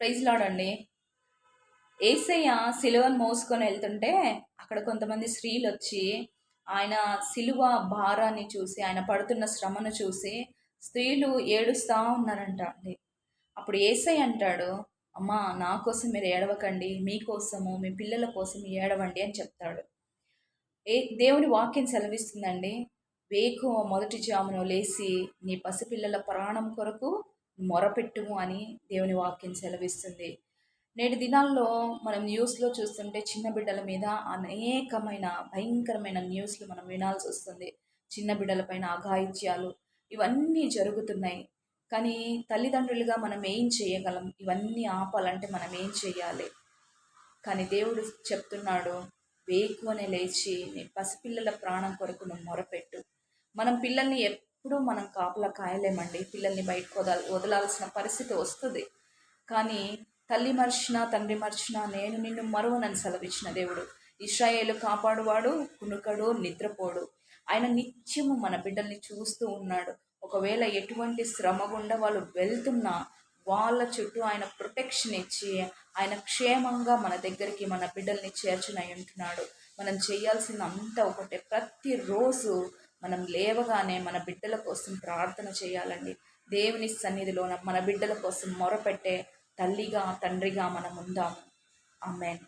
Praise లాడండి ఏసయ్య సిలువను మోసుకొని వెళ్తుంటే అక్కడ కొంతమంది స్త్రీలు వచ్చి ఆయన సిలువ భారాన్ని చూసి ఆయన పడుతున్న శ్రమను చూసి స్త్రీలు ఏడుస్తూ ఉన్నారంట అండి. అప్పుడు ఏసై అంటాడు అమ్మా నా కోసం మీరు ఏడవకండి మీకోసము మీ పిల్లల కోసం ఏడవండి అని చెప్తాడు. ఏ దేవుని వాక్యం సెలవిస్తుందండి. వేకు మొదటి జామును లేచి నీ పసిపిల్లల ప్రాణం కొరకు మొరపెట్టుము అని దేవుని వాక్యం సెలవిస్తుంది. నేటి దినాల్లో మనం న్యూస్లో చూస్తుంటే చిన్న బిడ్డల మీద అనేకమైన భయంకరమైన న్యూస్లు మనం వినాల్సి వస్తుంది. చిన్న బిడ్డలపైన అఘాయిత్యాలు ఇవన్నీ జరుగుతున్నాయి. కానీ తల్లిదండ్రులుగా మనం ఏం చేయగలం? ఇవన్నీ ఆపాలంటే మనం ఏం చేయాలి? కానీ దేవుడు చెప్తున్నాడు వేకువనే లేచి నీ పసిపిల్లల ప్రాణం కొరకు నువ్వు మొరపెట్టు. మనం పిల్లల్ని ఎప్పుడూ మనం కాపలా కాయలేమండి. పిల్లల్ని బయటకు వదల వదలాల్సిన పరిస్థితి వస్తుంది. కానీ తల్లి మర్చిన తండ్రి మర్చిన నేను నిన్ను మరువనని సెలవిచ్చిన దేవుడు. ఇస్రాయేలు కాపాడువాడు కునుకడు నిద్రపోడు. ఆయన నిత్యము మన బిడ్డల్ని చూస్తూ ఉన్నాడు. ఒకవేళ ఎటువంటి శ్రమ గుండా వాళ్ళు వెళ్తున్నా వాళ్ళ చుట్టూ ఆయన ప్రొటెక్షన్ ఇచ్చి ఆయన క్షేమంగా మన దగ్గరికి మన బిడ్డల్ని చేర్చునై ఉంటున్నాడు. మనం చేయాల్సిన అంతా ఒకటే. ప్రతిరోజు మనం లేవగానే మన బిడ్డల కోసం ప్రార్థన చేయాలండి. దేవుని సన్నిధిలో మన బిడ్డల కోసం మొరపెట్టే తల్లిగా తండ్రిగా మనం ఉందాము ఆమెన్.